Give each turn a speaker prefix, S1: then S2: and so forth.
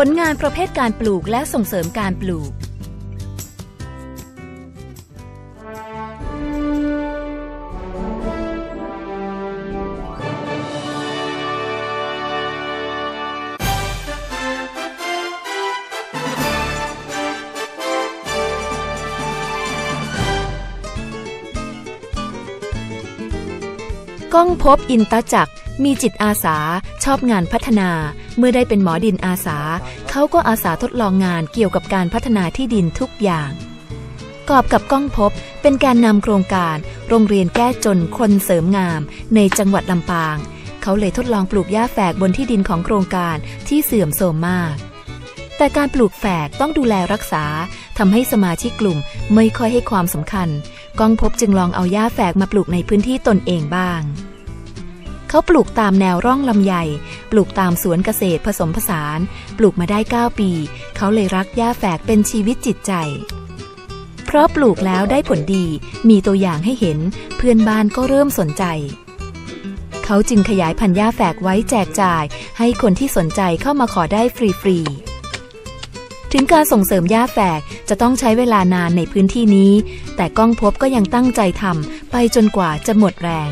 S1: ผลงานประเภทการปลูกและส่งเสริมการปลูก ก้องพบอินตจักร มีจิตอาสาชอบงานพัฒนา เมื่อได้เป็นหมอดินอาสา เขาก็อาสาทดลองงานเกี่ยวกับการพัฒนาที่ดินทุกอย่าง กอบกับก้องพบเป็นการนำโครงการ โรงเรียนแก้จนคนเสริมงาม ในจังหวัดลำปาง เขาเลยทดลองปลูกหญ้าแฝกบนที่ดินของโครงการที่เสื่อมโทรมมาก แต่การปลูกแฝกต้องดูแลรักษาทำให้สมาชิกกลุ่มไม่ค่อยให้ความสำคัญ ก้องพบจึงลองเอาหญ้าแฝกมาปลูกในพื้นที่ตนเองบ้าง เขาปลูกตามแนวร่องลำไย ปลูกตามสวนเกษตรผสมผสาน ปลูกมาได้ 9 ปี เขาเลยรักหญ้าแฝกเป็นชีวิตจิตใจ เพราะปลูกแล้วได้ผลดี มีตัวอย่างให้เห็น เพื่อนบ้านก็เริ่มสนใจ เขาจึงขยายพันธุ์หญ้าแฝกไว้แจกจ่าย ให้คนที่สนใจเข้ามาขอได้ฟรีๆถึงการส่งเสริมหญ้าแฝกจะต้องใช้เวลานานในพื้นที่นี้ แต่ก้องพบก็ยังตั้งใจทำไปจนกว่าจะหมดแรง